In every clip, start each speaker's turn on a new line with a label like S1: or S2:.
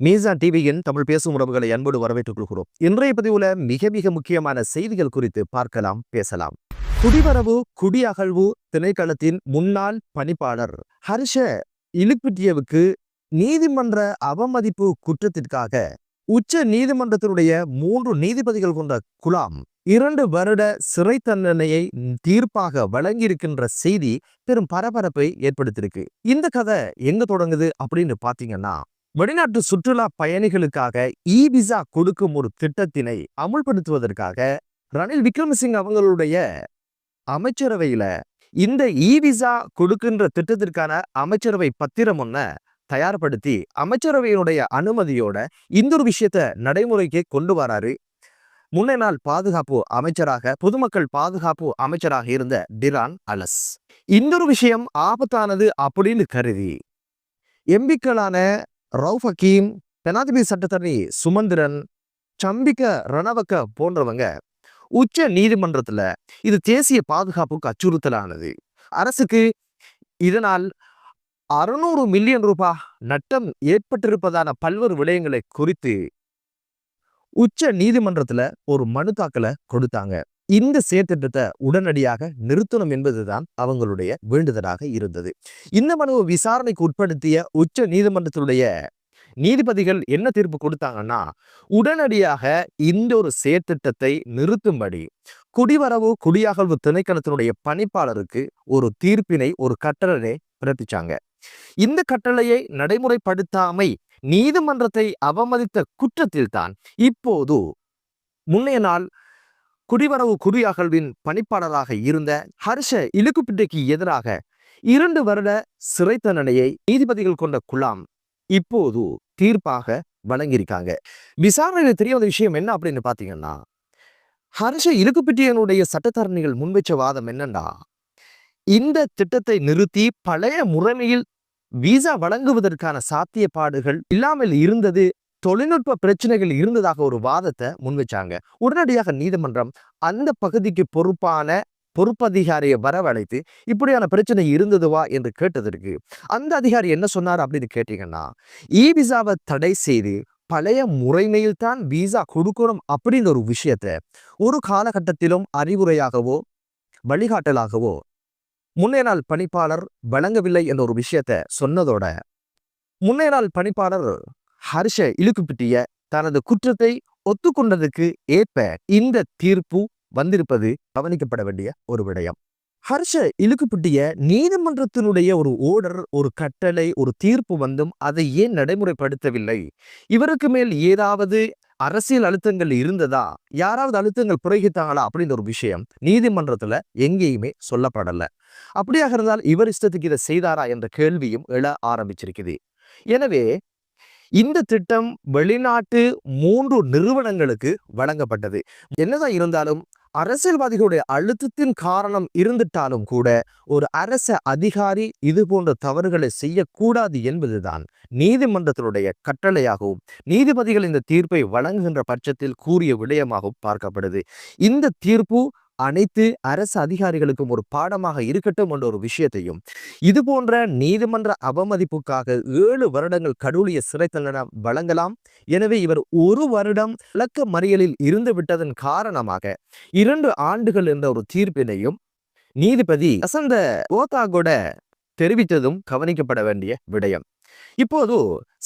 S1: மீசா டிவியின் தமிழ் பேசும் உறவுகளை அன்போடு வரவேற்றுக் கொள்கிறோம். இன்றைய பதிவுல மிக மிக முக்கியமான செய்திகள் குறித்து பார்க்கலாம் பேசலாம். குடிவரவு குடியகழ்வு திணைக்களத்தின் முன்னாள் பணிப்பாளர் ஹர்ஷ இலுப்பிட்டியவுக்கு நீதிமன்ற அவமதிப்பு குற்றத்திற்காக உச்ச நீதிமன்றத்தினுடைய மூன்று நீதிபதிகள் கொண்ட குலாம் இரண்டு வருட சிறை தண்டனையை தீர்ப்பாக வழங்கியிருக்கின்ற செய்தி பெரும் பரபரப்பை ஏற்படுத்தியிருக்கு. இந்த கதை எங்க தொடங்குது அப்படின்னு பாத்தீங்கன்னா வெளிநாட்டு சுற்றுலா பயணிகளுக்காக இ விசா கொடுக்கும் ஒரு திட்டத்தினை அமுல்படுத்துவதற்காக ரணில் விக்ரமசிங் அவங்களுடைய அமைச்சரவையில இந்த இ விசா கொடுக்கின்ற திட்டத்திற்கான அமைச்சரவை பத்திரம் ஒன்ன தயார்படுத்தி அமைச்சரவையினுடைய அனுமதியோட இந்த ஒரு விஷயத்த நடைமுறைக்கு கொண்டு வராரு. முன்னே நாள் பாதுகாப்பு அமைச்சராக பொதுமக்கள் பாதுகாப்பு அமைச்சராக இருந்த டிரான் அலஸ். இந்த ஒரு விஷயம் ஆபத்தானது அப்படின்னு கருதி எம்பிக்களான ரவுஃப் ஹக்கீம் ஜனாதிபதி சட்டத்தரணி சுமந்திரன் சம்பிக்க ரணவக்க போன்றவங்க உச்ச நீதிமன்றத்துல இது தேசிய பாதுகாப்புக்கு அச்சுறுத்தலானது. அரசுக்கு இதனால் அறுநூறு மில்லியன் ரூபாய் நட்டம் ஏற்பட்டிருப்பதான பல்வேறு விடயங்களை குறித்து உச்ச நீதிமன்றத்துல ஒரு மனு தாக்கலை கொடுத்தாங்க. இந்த செயற்திட்டத்தை உடனடியாக நிறுத்தணும் என்பதுதான் அவங்களுடைய வேண்டுதலாக இருந்தது. இந்த மனுவை விசாரணைக்கு உட்படுத்திய உச்ச நீதிமன்றத்தினுடைய நீதிபதிகள் என்ன தீர்ப்பு கொடுத்தாங்கன்னா உடனடியாக இந்த ஒரு செயற்திட்டத்தை நிறுத்தும்படி குடிவரவு குடியகழ்வு திணைக்களத்தினுடைய பணிப்பாளருக்கு ஒரு தீர்ப்பினை ஒரு கட்டளை பிறப்பிச்சாங்க. இந்த கட்டளையை நடைமுறைப்படுத்தாமை நீதிமன்றத்தை அவமதித்த குற்றத்தில்தான் இப்போது முன்னைய நாள் குடிவரவு குடியகழ்வின் பணிப்பாளராக இருந்த ஹர்ஷ இலுக்குப்பிட்டைக்கு எதிராக இரண்டு வருட சிறை தண்டனையை நீதிபதிகள் கொண்ட குலாம் இப்போது தீர்ப்பாக வழங்கியிருக்காங்க. விசாரணையில் தெரிய வந்த விஷயம் என்ன அப்படின்னு பார்த்தீங்கன்னா ஹர்ஷ இலுக்குப்பிட்டியனுடைய சட்டத்தரணிகள் முன்வைச்ச வாதம் என்னன்னா இந்த திட்டத்தை நிறுத்தி பழைய முறைமையில் விசா வழங்குவதற்கான சாத்தியப்பாடுகள் இல்லாமல் இருந்தது தொழில்நுட்ப பிரச்சனைகள் இருந்ததாக ஒரு வாதத்தை முன்வச்சாங்க உடனடியாக நீதிமன்றம் அந்த பகுதிக்கு பொறுப்பான பொறுப்பதிகாரியை வரவழைத்து இப்படியான பிரச்சனை இருந்ததுவா என்று கேட்டதற்கு அந்த அதிகாரி என்ன சொன்னார் அப்படின்னு கேட்டீங்கன்னா இ விசாவை தடை செய்து பழைய முறைமையில் தான் விசா கொடுக்கணும் அப்படின்னு ஒரு விஷயத்த ஒரு காலகட்டத்திலும் அறிவுரையாகவோ வழிகாட்டலாகவோ முன்னே நாள் பணிப்பாளர் வழங்கவில்லை என்ற ஒரு விஷயத்த சொன்னதோட முன்னே நாள் பணிப்பாளர் ஹர்ஷ இழுக்குப்பிட்டிய தனது குற்றத்தை ஒத்துக்கொண்டதுக்கு ஏற்ப இந்த தீர்ப்பு வந்திருப்பது கவனிக்கப்பட வேண்டிய ஒரு விடயம். ஹர்ஷ இழுக்குப்பிட்டிய நீதிமன்றத்தினுடைய ஒரு ஓர்டர் ஒரு கட்டளை ஒரு தீர்ப்பு வந்தும் அதை ஏன் நடைமுறைப்படுத்தவில்லை? இவருக்கு மேல் ஏதாவது அரசியல் அழுத்தங்கள் இருந்ததா? யாராவது அழுத்தங்கள் புரகித்தாங்களா அப்படின்ற ஒரு விஷயம் நீதிமன்றத்துல எங்கேயுமே சொல்லப்படல. அப்படியாக இருந்தால் இவர் இஷ்டத்துக்கு இதை செய்தாரா? என்ற கேள்வியும் எழ ஆரம்பிச்சிருக்குது. எனவே இந்த திட்டம் வெளிநாட்டு மூன்று நிறுவனங்களுக்கு வழங்கப்பட்டது. என்னதான் இருந்தாலும் அரசியல்வாதிகளுடைய அழுத்தத்தின் காரணம் இருந்துட்டாலும் கூட ஒரு அரச அதிகாரி இது போன்ற தவறுகளை செய்யக்கூடாது என்பதுதான் நீதிமன்றத்தினுடைய கட்டளையாகவும் நீதிபதிகள் இந்த தீர்ப்பை வழங்குகின்ற பட்சத்தில் கூறிய விடயமாகவும் பார்க்கப்படுது. இந்த தீர்ப்பு அனைத்து அரசு அதிகாரிகளுக்கும் ஒரு பாடமாக இருக்கட்டும் என்ற ஒரு விஷயத்தையும் இது போன்ற நீதிமன்ற அவமதிப்புக்காக ஏழு வருடங்கள் கடூழிய சிறை தண்டனை வழங்கலாம். எனவே இவர் ஒரு வருடம் விளக்க மறியலில் இருந்து விட்டதன் காரணமாக இரண்டு ஆண்டுகள் என்ற ஒரு தீர்ப்பினையும் நீதிபதி வசந்த ஓதாகோட தெரிவித்ததும் கவனிக்கப்பட வேண்டிய விடயம். இப்போது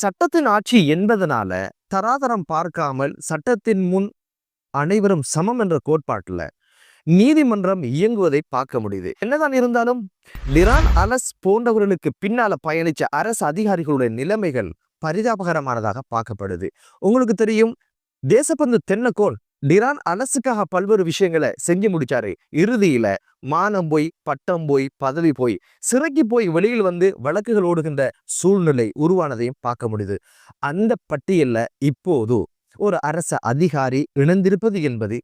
S1: சட்டத்தின் ஆட்சி என்பதனால தராதரம் பார்க்காமல் சட்டத்தின் முன் அனைவரும் சமம் என்ற கோட்பாட்டுல நீதிமன்றம் இயங்குவதை பார்க்க முடியுது. என்னதான் இருந்தாலும் லிரான் அலஸ் போன்றவர்களுக்கு பின்னால பயணிச்ச அரசு அதிகாரிகளுடைய நிலைமைகள் பரிதாபகரமானதாக பார்க்கப்படுது. உங்களுக்கு தெரியும் தேசப்பந்து தென்னக்கோள் டிரான் அலசுக்காக பல்வேறு விஷயங்களை செஞ்சு முடிச்சாரு. இறுதியில மானம் போய் பட்டம் போய் பதவி போய் சிறைக்கு போய் வெளியில் வந்து வழக்குகள் ஓடுகின்ற சூழ்நிலை உருவானதையும் பார்க்க முடியுது. அந்த பட்டியல்ல இப்போது ஒரு அரச அதிகாரி இணைந்திருப்பது என்பது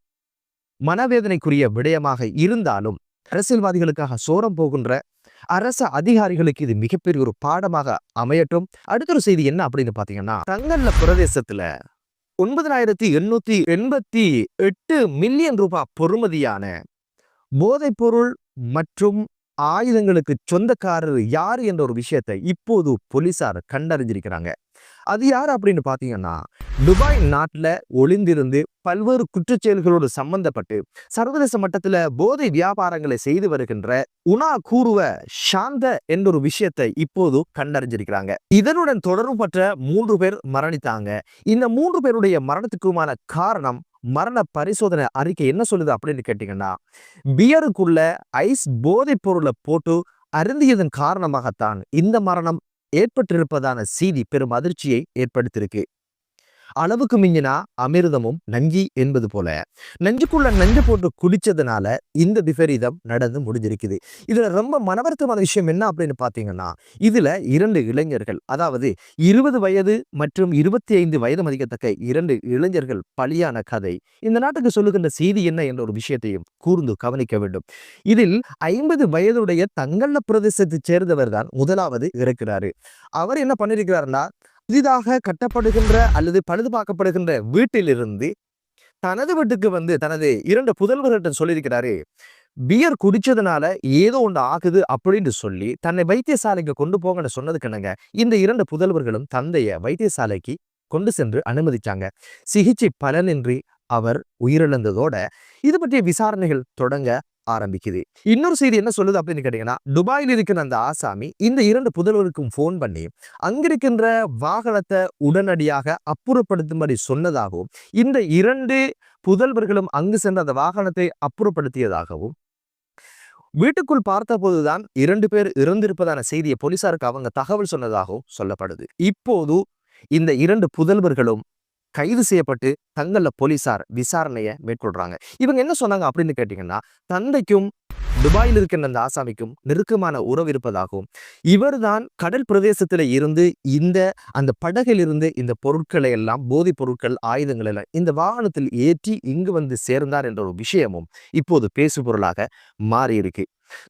S1: மனவேதனைக்குரிய விடயமாக இருந்தாலும் அரசியல்வாதிகளுக்காக சோரம் போகின்ற அரசு அதிகாரிகளுக்கு இது மிகப்பெரிய ஒரு பாடமாக அமையட்டும். அடுத்த ஒரு செய்தி என்ன அப்படின்னு பாத்தீங்கன்னா தங்கல்ல பிரதேசத்துல ஒன்பதாயிரத்தி எண்ணூத்தி எண்பத்தி எட்டு மில்லியன் ரூபாய் பொறுமதியான போதைப்பொருள் மற்றும் ஆயுதங்களுக்கு சொந்தக்காரர் யார் என்ற ஒரு விஷயத்தை இப்போது போலீசார் கண்டறிஞ்சிருக்கிறாங்க. அது யார் அப்படின்னு பார்த்தீங்கன்னா துபாய் நாட்டில் ஒளிந்திருந்து பல்வேறு குற்றச்செயல்களோடு சம்பந்தப்பட்டு சர்வதேச மட்டத்தில் போதை வியாபாரங்களை செய்து வருகின்ற உணா கூறுவ சாந்த என்ற ஒரு விஷயத்தை இப்போது கண்டறிஞ்சிருக்கிறாங்க. இதனுடன் தொடர்பு பற்ற மூன்று பேர் மரணித்தாங்க. இந்த மூன்று பேருடைய மரணத்துக்குமான காரணம் மரண பரிசோதனை அறிக்கை என்ன சொல்லுது அப்படின்னு கேட்டீங்கன்னா பியருக்குள்ள ஐஸ் போதைப் பொருளை போட்டு அருந்தியதன் காரணமாகத்தான் இந்த மரணம் ஏற்பட்டிருப்பதான செய்தி பெரும் அதிர்ச்சியை ஏற்படுத்தியிருக்கு. அளவுக்கு மிஞ்சினா அமிர்தமும் நஞ்சி என்பது போல. நஞ்சுக்குள்ள நஞ்சு போட்டு குடிச்சதுனால இந்த விபரீதம் நடந்து முடிஞ்சிருக்குது. இதுல ரொம்ப மனவருத்தமான விஷயம் என்ன அப்படின்னு பாத்தீங்கன்னா இதுல இரண்டு இளைஞர்கள் அதாவது இருபது வயது மற்றும் இருபத்தி ஐந்து வயது மதிக்கத்தக்க இரண்டு இளைஞர்கள் பலியான கதை. இந்த நாட்டுக்கு சொல்லுகின்ற செய்தி என்ன என்ற ஒரு விஷயத்தையும் கூர்ந்து கவனிக்க வேண்டும். இதில் ஐம்பது வயதுடைய தங்கல்ல பிரதேசத்தை சேர்ந்தவர் தான் முதலாவது இருக்கிறாரு அவர் என்ன பண்ணிருக்கிறாருன்னா புதிதாக கட்டப்படுகின்ற அல்லது பழுது பார்க்கப்படுகின்ற வீட்டிலிருந்து தனது வீட்டுக்கு வந்து தனது இரண்டு புதல்வர்கிட்ட சொல்லியிருக்கிறாரு பியர் குடிச்சதுனால ஏதோ ஒன்று ஆகுது அப்படின்னு சொல்லி தன்னை வைத்தியசாலைக்கு கொண்டு போங்கன்னு சொன்னதுக்கு என்னங்க இந்த இரண்டு புதல்வர்களும் தந்தைய வைத்தியசாலைக்கு கொண்டு சென்று அனுமதிச்சாங்க. சிகிச்சை பலனின்றி அவர் உயிரிழந்ததோட இது பற்றிய விசாரணைகள் தொடங்க ஆரம்பிக்குது. இன்னொரு செய்தி என்ன சொல்லுது அப்படின்னு கேட்டீங்கன்னா துபாயில் இருக்கிற அந்த ஆசாமி இந்த இரண்டு புதல்வருக்கும் ஃபோன் பண்ணி அங்கிருக்கின்ற வாகனத்தை உடனடியாக அப்புறப்படுத்தும்படி சொன்னதாகவும் இந்த இரண்டு புதல்வர்களும் அங்கு சென்ற அந்த வாகனத்தை அப்புறப்படுத்தியதாகவும் வீட்டுக்குள் பார்த்த போதுதான் இரண்டு பேர் இறந்திருப்பதான செய்தியை போலீசாருக்கு அவங்க தகவல் சொன்னதாகவும் சொல்லப்படுது. இப்போது இந்த இரண்டு புதல்வர்களும் கைது செய்யப்பட்டு தங்கள்ல போலீசார் விசாரணையை மேற்கொள்றாங்க. இவங்க என்ன சொன்னாங்க அப்படின்னு கேட்டீங்கன்னா தந்தைக்கும் துபாயில் இருக்கின்ற அந்த ஆசாமிக்கும் நெருக்கமான உறவு இருப்பதாகவும் இவர்தான் கடல் பிரதேசத்தில் இருந்து இந்த அந்த படகில் இருந்து இந்த பொருட்களை எல்லாம் போதைப் பொருட்கள் ஆயுதங்கள் எல்லாம் இந்த வாகனத்தில் ஏற்றி இங்கு வந்து சேர்ந்தார் என்ற ஒரு விஷயமும் இப்போது பேசு பொருளாக மாறி இருக்கு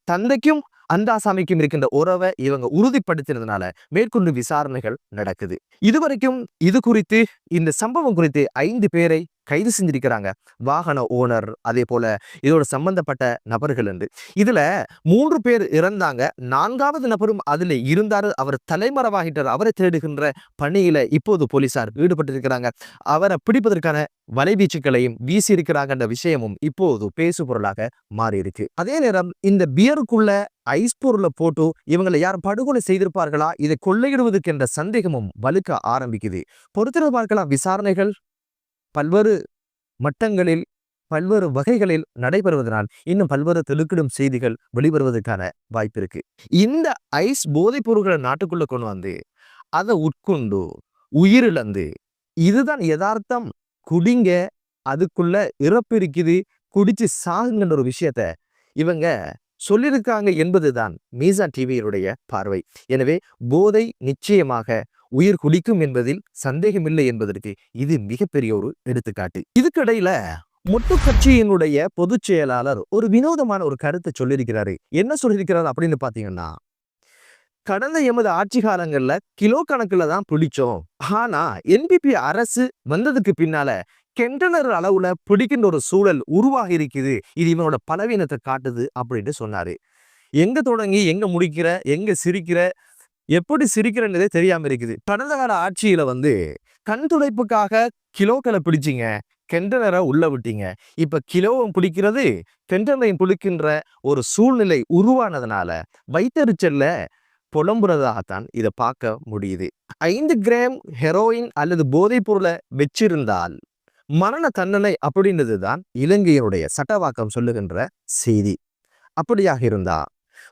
S1: தந்தைக்கும் அந்த ஆசாமிக்கும் இருக்கின்ற உறவை இவங்க உறுதிப்படுத்தினதுனால மேற்கொண்டு விசாரணைகள் நடக்குது. இதுவரைக்கும் இது குறித்து இந்த சம்பவம் குறித்து ஐந்து பேரை கைது செஞ்சிருக்கிறாங்க. வாகன ஓனர் அதே போல இதோட சம்பந்தப்பட்ட நபர்கள் என்று. இதுல மூன்று பேர் இறந்தாங்க. நான்காவது நபரும் அதுல இருந்தாரு. அவர் தலைமறைவாகிட்டார். அவரை தேடுகின்ற பணியில இப்போது போலீசார் ஈடுபட்டிருக்கிறாங்க. அவரை பிடிப்பதற்கான வலைவீச்சுக்களையும் வீசி இருக்கிறாங்க விஷயமும் இப்போது பேசு பொருளாக மாறி இருக்கு அதே நேரம் இந்த பியருக்குள்ள ஐஸ் பொருளை போட்டு இவங்களை யார் படுகொலை செய்திருப்பார்களா? இதை கொள்ளையிடுவதற்கு என்ற சந்தேகமும் வலுக்க ஆரம்பிக்குது. பொறுத்திருந்து பார்க்கலாம். விசாரணைகள் பல்வேறு மட்டங்களில் பல்வேறு வகைகளில் நடைபெறுவதனால் இன்னும் பல்வேறு தெலுக்கிடும் செய்திகள் வெளிவருவதற்கான வாய்ப்பு இருக்கு. இந்த ஐஸ் போதைப் பொருட்களை நாட்டுக்குள்ள கொண்டு வந்து அதை உட்கொண்டு உயிரிழந்து இதுதான் யதார்த்தம். குடிங்க அதுக்குள்ள இறப்பு இருக்குது குடிச்சு சாகுங்கன்ற ஒரு விஷயத்த இவங்க சொல்லியிருக்காங்க என்பதுதான் மீசா டிவியினுடைய பார்வை. எனவே போதை நிச்சயமாக உயிர் குடிக்கும் என்பதில் சந்தேகமில்லை என்பதற்கு இது மிகப்பெரிய ஒரு எடுத்துக்காட்டு. இதுக்கிடையில மொட்டு கட்சியினுடைய பொதுச் செயலாளர் ஒரு வினோதமான ஒரு கருத்தை சொல்லியிருக்கிறாரு. என்ன சொல்லியிருக்கிறார் அப்படின்னு பாத்தீங்கன்னா கடந்த எமது ஆட்சி காலங்கள்ல கிலோ கணக்குல தான் பிடிச்சோம் ஆனா என்பிபி அரசு வந்ததுக்கு பின்னால கெண்டனர் அளவுல பிடிக்கின்ற ஒரு சூழல் உருவாகி இருக்குது. இது இவனோட பலவீனத்தை காட்டுது அப்படின்னு சொன்னாரு. எங்க தொடங்கி எங்க முடிக்கிற எங்க சிரிக்கிற எப்படி சிரிக்கிறன்றதே தெரியாம இருக்குது. கடந்த கால ஆட்சியில வந்து கண் துடைப்புக்காக கிலோக்களை பிடிச்சிங்க. கெண்டனரை உள்ள விட்டீங்க. இப்ப கிலோவும் பிடிக்கிறது கெண்டனையும் பிடிக்கின்ற ஒரு சூழ்நிலை உருவானதுனால வைத்தறிச்சல்ல புலம்புறதாகத்தான் இதை பார்க்க முடியுது. ஐந்து கிராம் ஹெரோயின் அல்லது போதைப் பொருளை வச்சிருந்தால் மரண தண்டனை அப்படின்றது தான் இலங்கையினுடைய சட்டவாக்கம் சொல்லுகின்ற செய்தி. அப்படியாக இருந்தா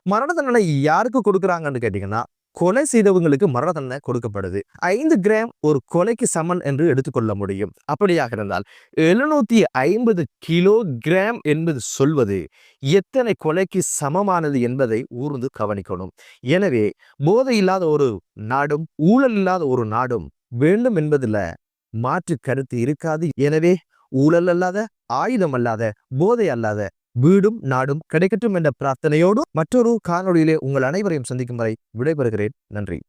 S1: மரண தண்டனை யாருக்கு கொடுக்குறாங்கன்னு கேட்டீங்கன்னா கொலை செய்தவங்களுக்கு மரண தண்டனை கொடுக்கப்படுது. ஐந்து கிராம் ஒரு கொலைக்கு சமன் என்று எடுத்துக்கொள்ள முடியும். அப்படியாக இருந்தால் எழுநூத்தி ஐம்பது கிலோ கிராம் என்பது சொல்வது எத்தனை கொலைக்கு சமமானது என்பதை ஊர்ந்து கவனிக்கணும். எனவே போதை இல்லாத ஒரு நாடும் ஊழல் இல்லாத ஒரு நாடும் வேண்டும் என்பதில் மாற்று கருத்து இருக்காது. எனவே ஊழல் அல்லாத ஆயுதம் அல்லாத போதை அல்லாத வீடும் நாடும் கிடைக்கட்டும் என்ற பிரார்த்தனையோடு மற்றொரு காணொளியிலே உங்கள் அனைவரையும் சந்திக்கும் வரை விடைபெறுகிறேன். நன்றி.